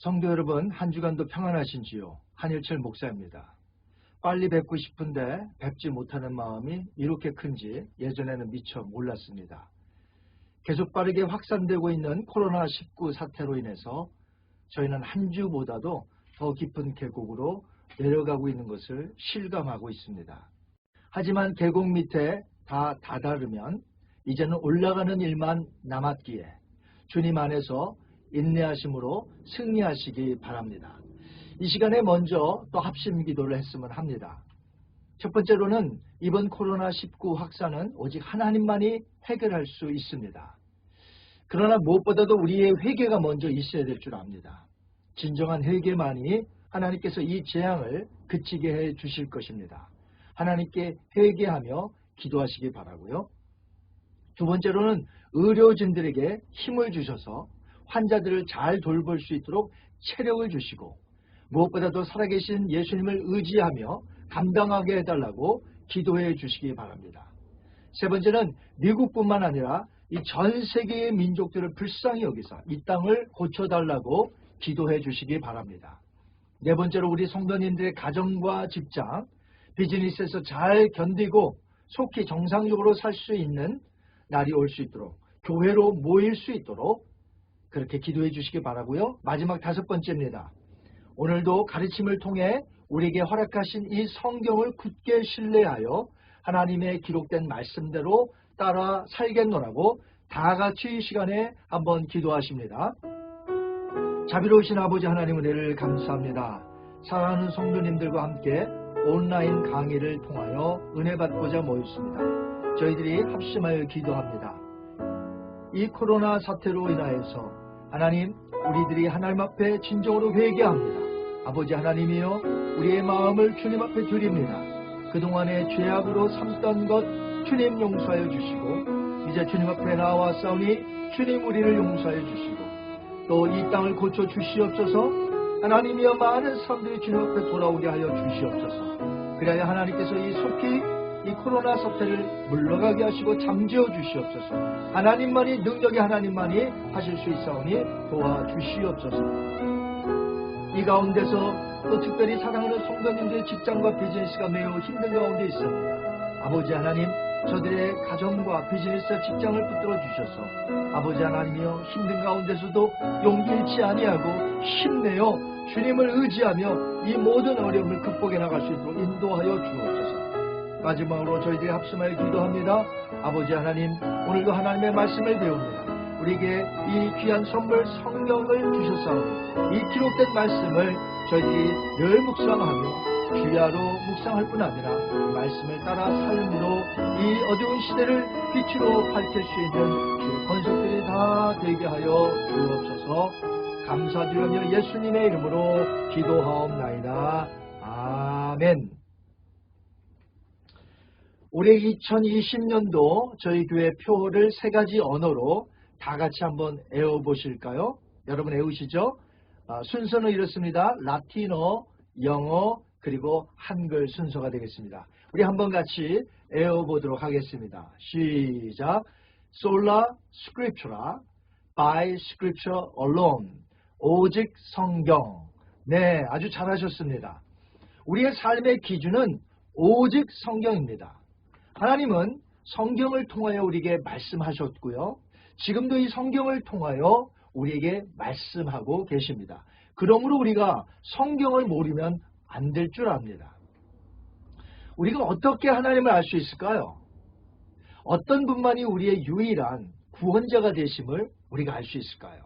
성도 여러분, 한 주간도 평안하신지요? 한일철 목사입니다. 빨리 뵙고 싶은데 뵙지 못하는 마음이 이렇게 큰지 예전에는 미처 몰랐습니다. 계속 빠르게 확산되고 있는 코로나19 사태로 인해서 저희는 한 주보다도 더 깊은 계곡으로 내려가고 있는 것을 실감하고 있습니다. 하지만 계곡 밑에 다 다다르면 이제는 올라가는 일만 남았기에 주님 안에서 인내하심으로 승리하시기 바랍니다. 이 시간에 먼저 또 합심 기도를 했으면 합니다. 첫 번째로는 이번 코로나19 확산은 오직 하나님만이 해결할 수 있습니다. 그러나 무엇보다도 우리의 회개가 먼저 있어야 될 줄 압니다. 진정한 회개만이 하나님께서 이 재앙을 그치게 해 주실 것입니다. 하나님께 회개하며 기도하시기 바라고요. 두 번째로는 의료진들에게 힘을 주셔서 환자들을 잘 돌볼 수 있도록 체력을 주시고 무엇보다도 살아계신 예수님을 의지하며 감당하게 해달라고 기도해 주시기 바랍니다. 세 번째는 미국뿐만 아니라 이 전 세계의 민족들을 불쌍히 여기서 이 땅을 고쳐달라고 기도해 주시기 바랍니다. 네 번째로 우리 성도님들의 가정과 직장, 비즈니스에서 잘 견디고 속히 정상적으로 살 수 있는 날이 올 수 있도록 교회로 모일 수 있도록 그렇게 기도해 주시기 바라고요. 마지막 다섯 번째입니다. 오늘도 가르침을 통해 우리에게 허락하신 이 성경을 굳게 신뢰하여 하나님의 기록된 말씀대로 따라 살겠노라고 다 같이 이 시간에 한번 기도하십니다. 자비로우신 아버지 하나님 은혜를 감사합니다. 사랑하는 성도님들과 함께 온라인 강의를 통하여 은혜 받고자 모였습니다. 저희들이 합심하여 기도합니다. 이 코로나 사태로 인하여서 하나님 우리들이 하나님 앞에 진정으로 회개합니다. 아버지 하나님이여 우리의 마음을 주님 앞에 드립니다. 그동안의 죄악으로 삼던 것 주님 용서하여 주시고 이제 주님 앞에 나와 싸우니 주님 우리를 용서하여 주시고 또 이 땅을 고쳐 주시옵소서 하나님이여 많은 사람들이 주님 앞에 돌아오게 하여 주시옵소서 그래야 하나님께서 이 속히 이 코로나 사태를 물러가게 하시고 잠재워 주시옵소서 하나님만이 능력의 하나님만이 하실 수 있사오니 도와주시옵소서 이 가운데서 또 특별히 사랑하는 성도님들의 직장과 비즈니스가 매우 힘든 가운데 있습니다 아버지 하나님 저들의 가정과 비즈니스 직장을 붙들어 주셔서 아버지 하나님이여 힘든 가운데서도 용기 잃지 아니하고 힘내어 주님을 의지하며 이 모든 어려움을 극복해 나갈 수 있도록 인도하여 주옵소서. 마지막으로 저희들이 합심하여 기도합니다. 아버지 하나님 오늘도 하나님의 말씀을 배웁니다. 우리에게 이 귀한 선물 성경을 주셨사오니 이 기록된 말씀을 저희들이 늘 묵상하며 주야로 묵상할 뿐 아니라 말씀을 따라 삶으로 이 어두운 시대를 빛으로 밝힐 수 있는 주의 권속들이 다 되게 하여 주옵소서 감사드리며 예수님의 이름으로 기도하옵나이다. 아멘 올해 2020년도 저희 교회 표를 세 가지 언어로 다 같이 한번 애워보실까요? 여러분 애우시죠? 아, 순서는 이렇습니다. 라틴어, 영어, 그리고 한글 순서가 되겠습니다. 우리 한번 같이 애워보도록 하겠습니다. 시작. Sola Scriptura, by Scripture alone. 오직 성경. 네, 아주 잘하셨습니다. 우리의 삶의 기준은 오직 성경입니다. 하나님은 성경을 통하여 우리에게 말씀하셨고요. 지금도 이 성경을 통하여 우리에게 말씀하고 계십니다. 그러므로 우리가 성경을 모르면 안 될 줄 압니다. 우리가 어떻게 하나님을 알 수 있을까요? 어떤 분만이 우리의 유일한 구원자가 되심을 우리가 알 수 있을까요?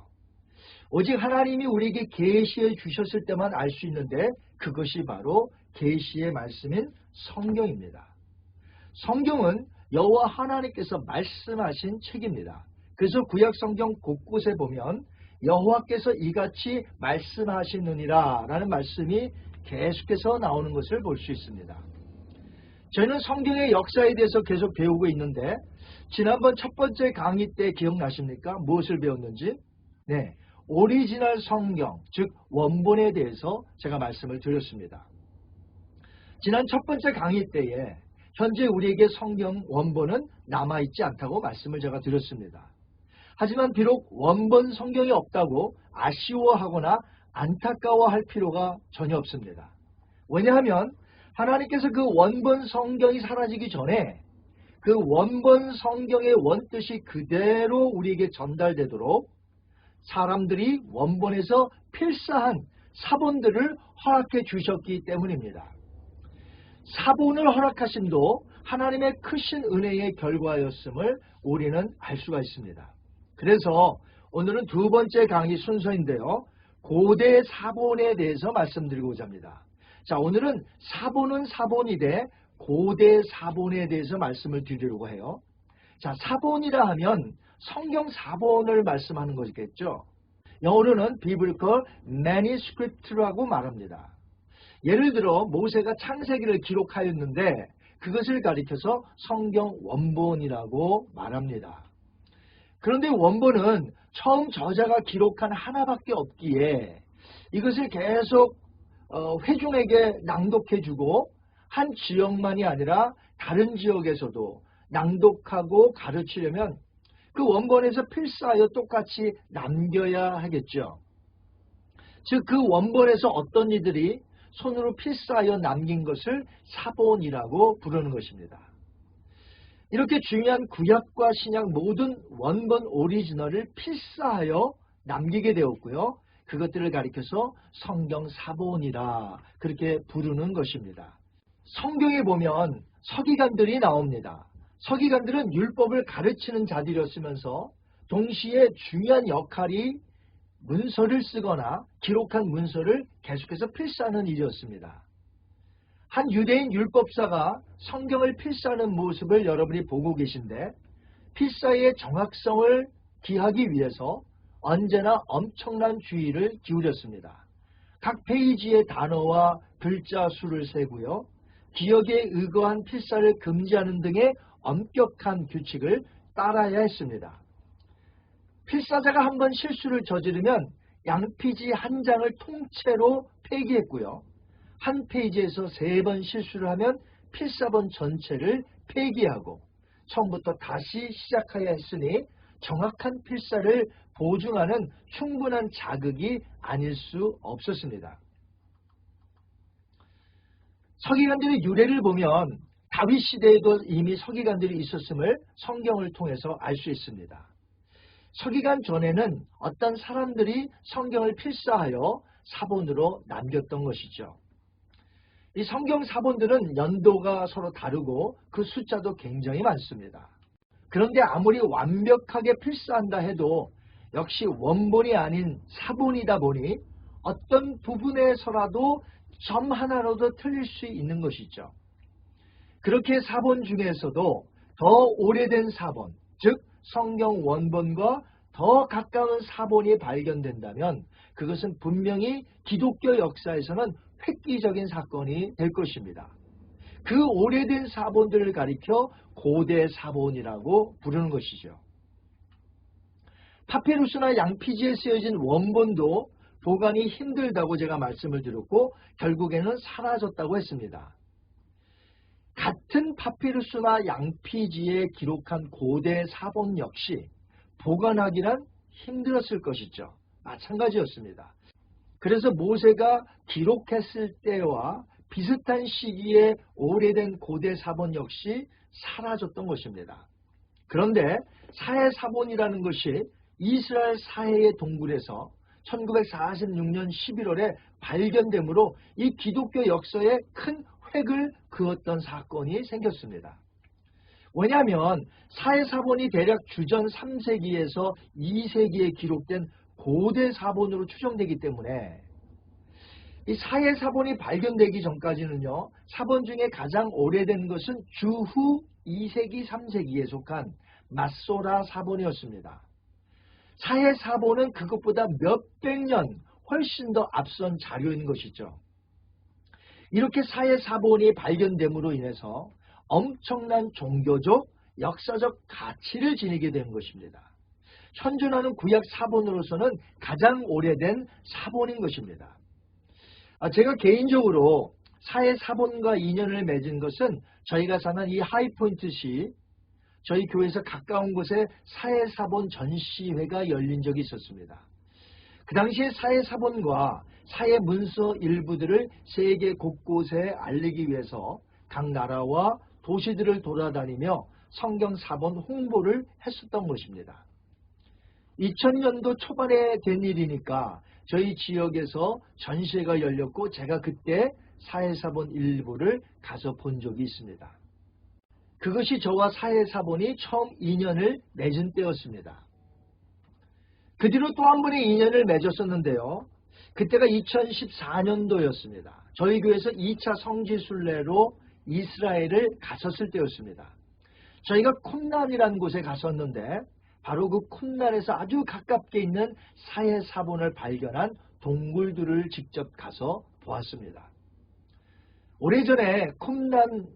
오직 하나님이 우리에게 계시해 주셨을 때만 알 수 있는데 그것이 바로 계시의 말씀인 성경입니다. 성경은 여호와 하나님께서 말씀하신 책입니다. 그래서 구약 성경 곳곳에 보면 여호와께서 이같이 말씀하시느니라 라는 말씀이 계속해서 나오는 것을 볼 수 있습니다. 저희는 성경의 역사에 대해서 계속 배우고 있는데 지난번 첫 번째 강의 때 기억나십니까? 무엇을 배웠는지? 네, 오리지널 성경, 즉 원본에 대해서 제가 말씀을 드렸습니다. 지난 첫 번째 강의 때에 현재 우리에게 성경 원본은 남아있지 않다고 말씀을 제가 드렸습니다. 하지만 비록 원본 성경이 없다고 아쉬워하거나 안타까워할 필요가 전혀 없습니다. 왜냐하면 하나님께서 그 원본 성경이 사라지기 전에 그 원본 성경의 원뜻이 그대로 우리에게 전달되도록 사람들이 원본에서 필사한 사본들을 허락해 주셨기 때문입니다. 사본을 허락하심도 하나님의 크신 은혜의 결과였음을 우리는 알 수가 있습니다. 그래서 오늘은 두 번째 강의 순서인데요. 고대 사본에 대해서 말씀드리고자 합니다. 자, 오늘은 사본은 사본이되 고대 사본에 대해서 말씀을 드리려고 해요. 자, 사본이라 하면 성경 사본을 말씀하는 것이겠죠. 영어로는 비블컬 매니스크립트라고 말합니다. 예를 들어 모세가 창세기를 기록하였는데 그것을 가리켜서 성경 원본이라고 말합니다. 그런데 원본은 처음 저자가 기록한 하나밖에 없기에 이것을 계속 어, 회중에게 낭독해주고 한 지역만이 아니라 다른 지역에서도 낭독하고 가르치려면 그 원본에서 필사하여 똑같이 남겨야 하겠죠. 즉 그 원본에서 어떤 이들이 손으로 필사하여 남긴 것을 사본이라고 부르는 것입니다. 이렇게 중요한 구약과 신약 모든 원본 오리지널을 필사하여 남기게 되었고요. 그것들을 가리켜서 성경 사본이라 그렇게 부르는 것입니다. 성경에 보면 서기관들이 나옵니다. 서기관들은 율법을 가르치는 자들이었으면서 동시에 중요한 역할이 문서를 쓰거나 기록한 문서를 계속해서 필사하는 일이었습니다. 한 유대인 율법사가 성경을 필사하는 모습을 여러분이 보고 계신데 필사의 정확성을 기하기 위해서 언제나 엄청난 주의를 기울였습니다. 각 페이지의 단어와 글자 수를 세고요. 기억에 의거한 필사를 금지하는 등의 엄격한 규칙을 따라야 했습니다. 필사자가 한번 실수를 저지르면 양피지 한 장을 통째로 폐기했고요. 한 페이지에서 세 번 실수를 하면 필사본 전체를 폐기하고 처음부터 다시 시작해야 했으니 정확한 필사를 보증하는 충분한 자극이 아닐 수 없었습니다. 서기관들의 유래를 보면 다윗 시대에도 이미 서기관들이 있었음을 성경을 통해서 알 수 있습니다. 서기관 전에는 어떤 사람들이 성경을 필사하여 사본으로 남겼던 것이죠. 이 성경 사본들은 연도가 서로 다르고 그 숫자도 굉장히 많습니다. 그런데 아무리 완벽하게 필사한다 해도 역시 원본이 아닌 사본이다 보니 어떤 부분에서라도 점 하나로도 틀릴 수 있는 것이죠. 그렇게 사본 중에서도 더 오래된 사본, 즉 성경 원본과 더 가까운 사본이 발견된다면 그것은 분명히 기독교 역사에서는 획기적인 사건이 될 것입니다. 그 오래된 사본들을 가리켜 고대 사본이라고 부르는 것이죠. 파피루스나 양피지에 쓰여진 원본도 보관이 힘들다고 제가 말씀을 드렸고 결국에는 사라졌다고 했습니다. 같은 파피루스나 양피지에 기록한 고대 사본 역시 보관하기란 힘들었을 것이죠. 마찬가지였습니다. 그래서 모세가 기록했을 때와 비슷한 시기에 오래된 고대 사본 역시 사라졌던 것입니다. 그런데 사해 사본이라는 것이 이스라엘 사해의 동굴에서 1946년 11월에 발견되므로 이 기독교 역사에 큰 획을 그었던 사건이 생겼습니다. 왜냐하면 사해사본이 대략 주전 3세기에서 2세기에 기록된 고대 사본으로 추정되기 때문에 이 사해사본이 발견되기 전까지는요. 사본 중에 가장 오래된 것은 주후 2세기 3세기에 속한 마소라 사본이었습니다. 사해사본은 그것보다 몇백 년 훨씬 더 앞선 자료인 것이죠. 이렇게 사해사본이 발견됨으로 인해서 엄청난 종교적, 역사적 가치를 지니게 된 것입니다. 현존하는 구약 사본으로서는 가장 오래된 사본인 것입니다. 아, 제가 개인적으로 사해 사본과 인연을 맺은 것은 저희가 사는 이 하이포인트시 저희 교회에서 가까운 곳에 사해 사본 전시회가 열린 적이 있었습니다. 그 당시에 사회 사본과 사회 문서 일부들을 세계 곳곳에 알리기 위해서 각 나라와 도시들을 돌아다니며 성경 사본 홍보를 했었던 것입니다. 2000년도 초반에 된 일이니까 저희 지역에서 전시회가 열렸고 제가 그때 사회사본 일부를 가서 본 적이 있습니다. 그것이 저와 사회사본이 처음 인연을 맺은 때였습니다. 그 뒤로 또 한 번의 인연을 맺었었는데요. 그때가 2014년도였습니다. 저희 교회에서 2차 성지순례로 이스라엘을 갔었을 때였습니다. 저희가 콘난이라는 곳에 갔었는데 바로 그 콘난에서 아주 가깝게 있는 사해 사본을 발견한 동굴들을 직접 가서 보았습니다. 오래전에 콘난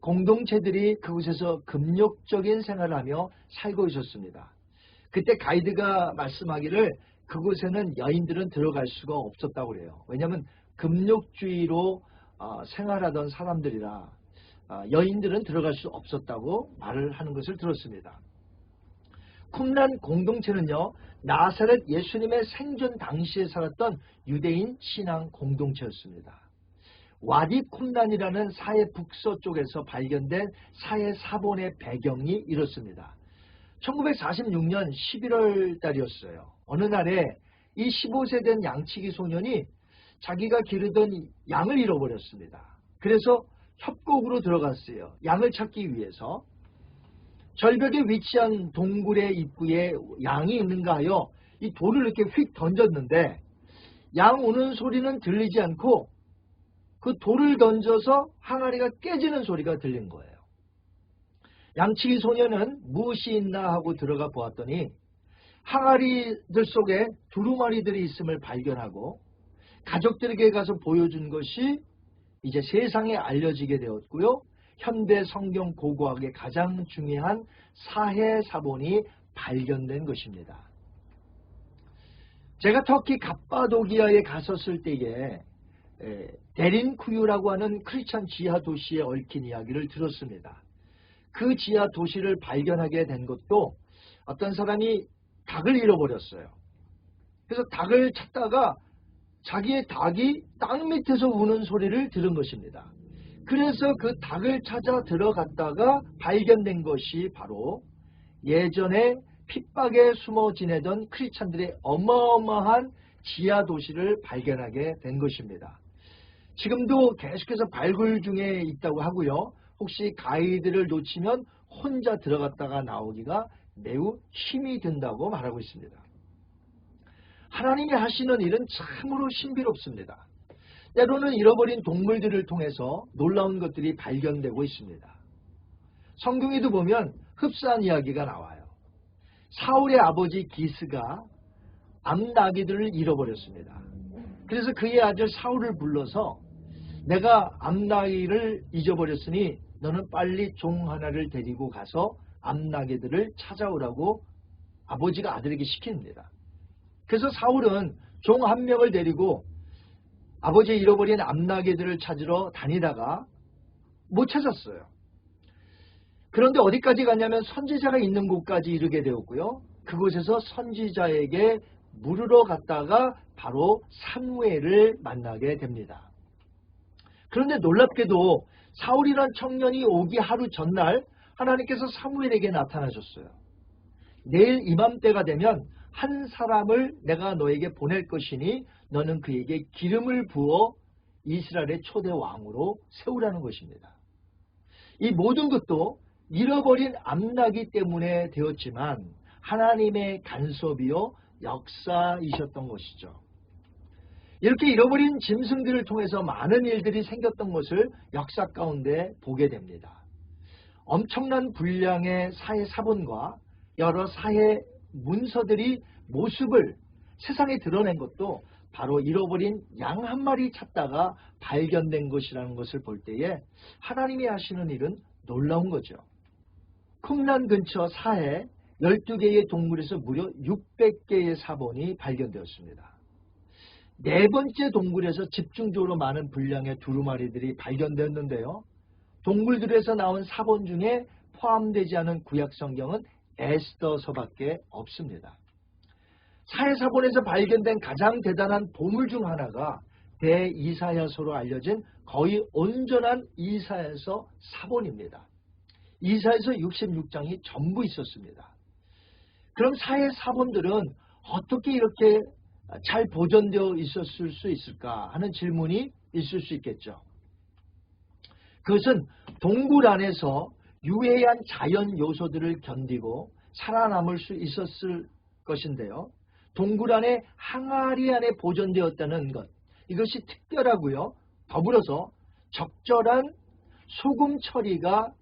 공동체들이 그곳에서 금욕적인 생활을 하며 살고 있었습니다. 그때 가이드가 말씀하기를 그곳에는 여인들은 들어갈 수가 없었다고 그래요. 왜냐하면 금욕주의로 어, 생활하던 사람들이라 어, 여인들은 들어갈 수 없었다고 말을 하는 것을 들었습니다. 쿰란 공동체는요. 나사렛 예수님의 생전 당시에 살았던 유대인 신앙 공동체였습니다. 와디 쿰란이라는 사해 북서쪽에서 발견된 사해 사본의 배경이 이렇습니다. 1946년 11월 달이었어요. 어느 날에 이 15세 된 양치기 소년이 자기가 기르던 양을 잃어버렸습니다. 그래서 협곡으로 들어갔어요. 양을 찾기 위해서. 절벽에 위치한 동굴의 입구에 양이 있는가 하여 이 돌을 이렇게 휙 던졌는데 양 오는 소리는 들리지 않고 그 돌을 던져서 항아리가 깨지는 소리가 들린 거예요. 양치기 소녀는 무엇이 있나 하고 들어가 보았더니 항아리들 속에 두루마리들이 있음을 발견하고 가족들에게 가서 보여준 것이 이제 세상에 알려지게 되었고요. 현대 성경 고고학의 가장 중요한 사해 사본이 발견된 것입니다. 제가 터키 갑바도기아에 갔었을 때에 데린쿠유라고 하는 크리스찬 지하 도시에 얽힌 이야기를 들었습니다. 그 지하 도시를 발견하게 된 것도 어떤 사람이 닭을 잃어버렸어요. 그래서 닭을 찾다가 자기의 닭이 땅 밑에서 우는 소리를 들은 것입니다. 그래서 그 닭을 찾아 들어갔다가 발견된 것이 바로 예전에 핍박에 숨어 지내던 크리스찬들의 어마어마한 지하 도시를 발견하게 된 것입니다. 지금도 계속해서 발굴 중에 있다고 하고요. 혹시 가이드를 놓치면 혼자 들어갔다가 나오기가 매우 힘이 든다고 말하고 있습니다. 하나님이 하시는 일은 참으로 신비롭습니다. 때로는 잃어버린 동물들을 통해서 놀라운 것들이 발견되고 있습니다. 성경에도 보면 흡사한 이야기가 나와요. 사울의 아버지 기스가 암나기들을 잃어버렸습니다. 그래서 그의 아들 사울을 불러서 내가 암나기를 잊어버렸으니 너는 빨리 종 하나를 데리고 가서 암나기들을 찾아오라고 아버지가 아들에게 시킵니다. 그래서 사울은 종 한 명을 데리고 아버지 잃어버린 암나개들을 찾으러 다니다가 못 찾았어요. 그런데 어디까지 갔냐면 선지자가 있는 곳까지 이르게 되었고요. 그곳에서 선지자에게 물으러 갔다가 바로 사무엘을 만나게 됩니다. 그런데 놀랍게도 사울이란 청년이 오기 하루 전날 하나님께서 사무엘에게 나타나셨어요. 내일 이맘때가 되면 한 사람을 내가 너에게 보낼 것이니 너는 그에게 기름을 부어 이스라엘의 초대 왕으로 세우라는 것입니다. 이 모든 것도 잃어버린 암나기 때문에 되었지만 하나님의 간섭이요 역사이셨던 것이죠. 이렇게 잃어버린 짐승들을 통해서 많은 일들이 생겼던 것을 역사 가운데 보게 됩니다. 엄청난 분량의 사회 사본과 여러 사회 문서들이 모습을 세상에 드러낸 것도 바로 잃어버린 양 한 마리 찾다가 발견된 것이라는 것을 볼 때에 하나님이 하시는 일은 놀라운 거죠. 쿰란 근처 사해 12개의 동굴에서 무려 600개의 사본이 발견되었습니다. 네 번째 동굴에서 집중적으로 많은 분량의 두루마리들이 발견되었는데요. 동굴들에서 나온 사본 중에 포함되지 않은 구약 성경은 에스더서밖에 없습니다. 사해사본에서 발견된 가장 대단한 보물 중 하나가 대이사야서로 알려진 거의 온전한 이사야서 사본입니다. 이사야서 66장이 전부 있었습니다. 그럼 사해 사본들은 어떻게 이렇게 잘 보존되어 있었을 수 있을까 하는 질문이 있을 수 있겠죠. 그것은 동굴 안에서 유해한 자연 요소들을 견디고 살아남을 수 있었을 것인데요. 동굴 안에 항아리 안에 보존되었다는 것 이것이 특별하고요. 더불어서 적절한 소금 처리가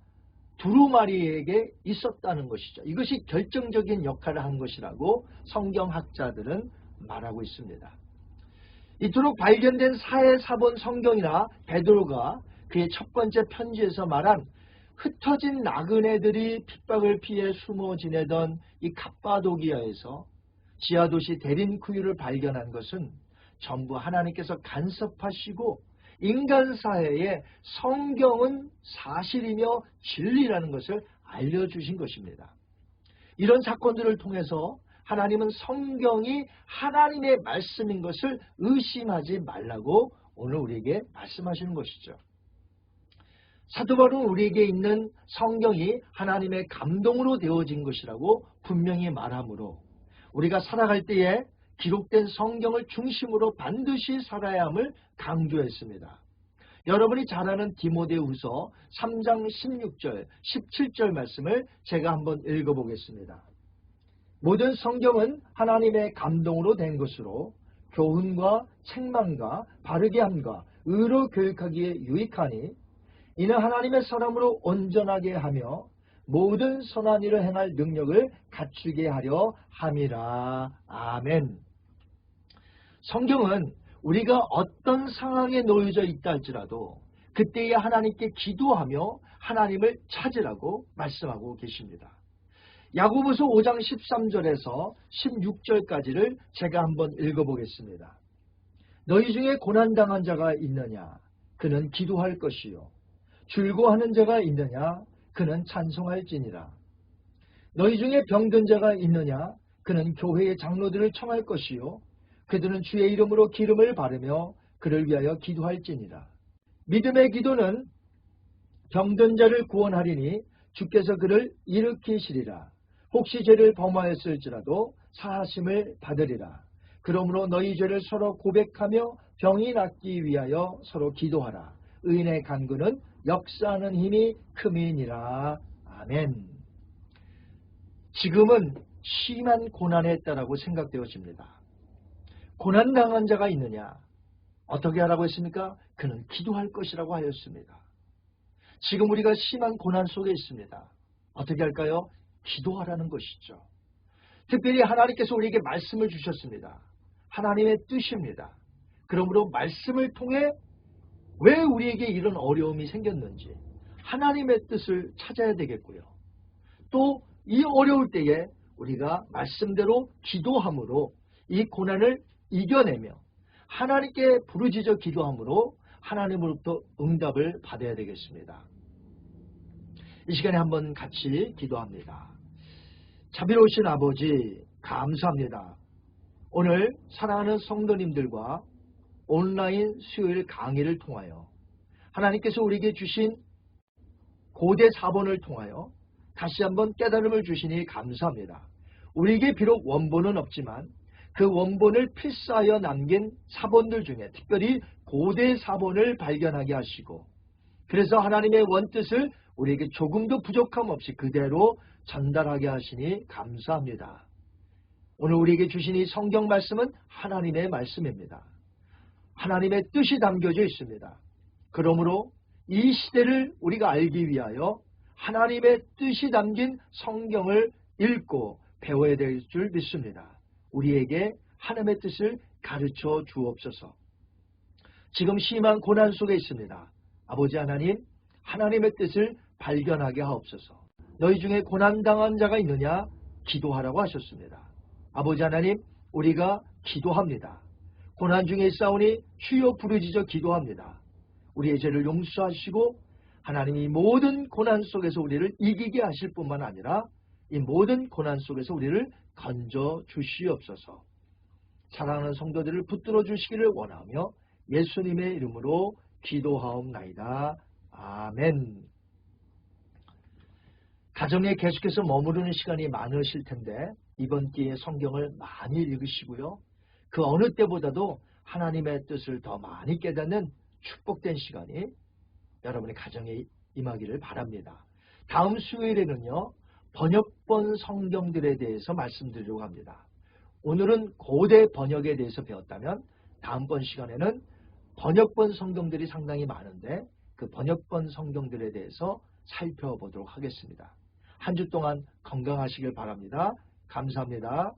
두루마리에게 있었다는 것이죠. 이것이 결정적인 역할을 한 것이라고 성경학자들은 말하고 있습니다. 이토록 발견된 사해 사본 성경이나 베드로가 그의 첫 번째 편지에서 말한 흩어진 나그네들이 핍박을 피해 숨어 지내던 이 갑바도기아에서 지하도시 데린쿠유를 발견한 것은 전부 하나님께서 간섭하시고 인간 사회에 성경은 사실이며 진리라는 것을 알려주신 것입니다. 이런 사건들을 통해서 하나님은 성경이 하나님의 말씀인 것을 의심하지 말라고 오늘 우리에게 말씀하시는 것이죠. 사도 바울은 우리에게 있는 성경이 하나님의 감동으로 되어진 것이라고 분명히 말하므로 우리가 살아갈 때에 기록된 성경을 중심으로 반드시 살아야 함을 강조했습니다. 여러분이 잘 아는 디모데후서 3장 16절, 17절 말씀을 제가 한번 읽어보겠습니다. 모든 성경은 하나님의 감동으로 된 것으로 교훈과 책망과 바르게 함과 의로 교육하기에 유익하니 이는 하나님의 사람으로 온전하게 하며 모든 선한 일을 행할 능력을 갖추게 하려 함이라. 아멘. 성경은 우리가 어떤 상황에 놓여져 있다 할지라도 그때에 하나님께 기도하며 하나님을 찾으라고 말씀하고 계십니다. 야고보서 5장 13절에서 16절까지를 제가 한번 읽어보겠습니다. 너희 중에 고난당한 자가 있느냐? 그는 기도할 것이요. 줄고하는 자가 있느냐? 그는 찬송할지니라. 너희 중에 병든 자가 있느냐? 그는 교회의 장로들을 청할 것이요. 그들은 주의 이름으로 기름을 바르며 그를 위하여 기도할지니라. 믿음의 기도는 병든 자를 구원하리니 주께서 그를 일으키시리라. 혹시 죄를 범하였을지라도 사하심을 받으리라. 그러므로 너희 죄를 서로 고백하며 병이 낫기 위하여 서로 기도하라. 의인의 간구는 역사하는 힘이 크민이라. 아멘. 지금은 심한 고난에 있다라고 생각되어집니다. 고난당한 자가 있느냐? 어떻게 하라고 했습니까? 그는 기도할 것이라고 하였습니다. 지금 우리가 심한 고난 속에 있습니다. 어떻게 할까요? 기도하라는 것이죠. 특별히 하나님께서 우리에게 말씀을 주셨습니다. 하나님의 뜻입니다. 그러므로 말씀을 통해 왜 우리에게 이런 어려움이 생겼는지 하나님의 뜻을 찾아야 되겠고요. 또 이 어려울 때에 우리가 말씀대로 기도함으로 이 고난을 이겨내며 하나님께 부르짖어 기도함으로 하나님으로부터 응답을 받아야 되겠습니다. 이 시간에 한번 같이 기도합니다. 자비로우신 아버지 감사합니다. 오늘 사랑하는 성도님들과 온라인 수요일 강의를 통하여 하나님께서 우리에게 주신 고대 사본을 통하여 다시 한번 깨달음을 주시니 감사합니다. 우리에게 비록 원본은 없지만 그 원본을 필사하여 남긴 사본들 중에 특별히 고대 사본을 발견하게 하시고 그래서 하나님의 원뜻을 우리에게 조금도 부족함 없이 그대로 전달하게 하시니 감사합니다. 오늘 우리에게 주신 이 성경 말씀은 하나님의 말씀입니다. 하나님의 뜻이 담겨져 있습니다. 그러므로 이 시대를 우리가 알기 위하여 하나님의 뜻이 담긴 성경을 읽고 배워야 될 줄 믿습니다. 우리에게 하나님의 뜻을 가르쳐 주옵소서. 지금 심한 고난 속에 있습니다. 아버지 하나님, 하나님의 뜻을 발견하게 하옵소서. 너희 중에 고난 당한 자가 있느냐? 기도하라고 하셨습니다. 아버지 하나님, 우리가 기도합니다. 고난 중에 싸우니 주여 부르짖어 기도합니다. 우리의 죄를 용서하시고 하나님이 모든 고난 속에서 우리를 이기게 하실 뿐만 아니라 이 모든 고난 속에서 우리를 건져 주시옵소서. 사랑하는 성도들을 붙들어 주시기를 원하며 예수님의 이름으로 기도하옵나이다. 아멘. 가정에 계속해서 머무르는 시간이 많으실 텐데 이번 기회에 성경을 많이 읽으시고요. 그 어느 때보다도 하나님의 뜻을 더 많이 깨닫는 축복된 시간이 여러분의 가정에 임하기를 바랍니다. 다음 수요일에는요. 번역본 성경들에 대해서 말씀드리려고 합니다. 오늘은 고대 번역에 대해서 배웠다면 다음번 시간에는 번역본 성경들이 상당히 많은데 그 번역본 성경들에 대해서 살펴보도록 하겠습니다. 한 주 동안 건강하시길 바랍니다. 감사합니다.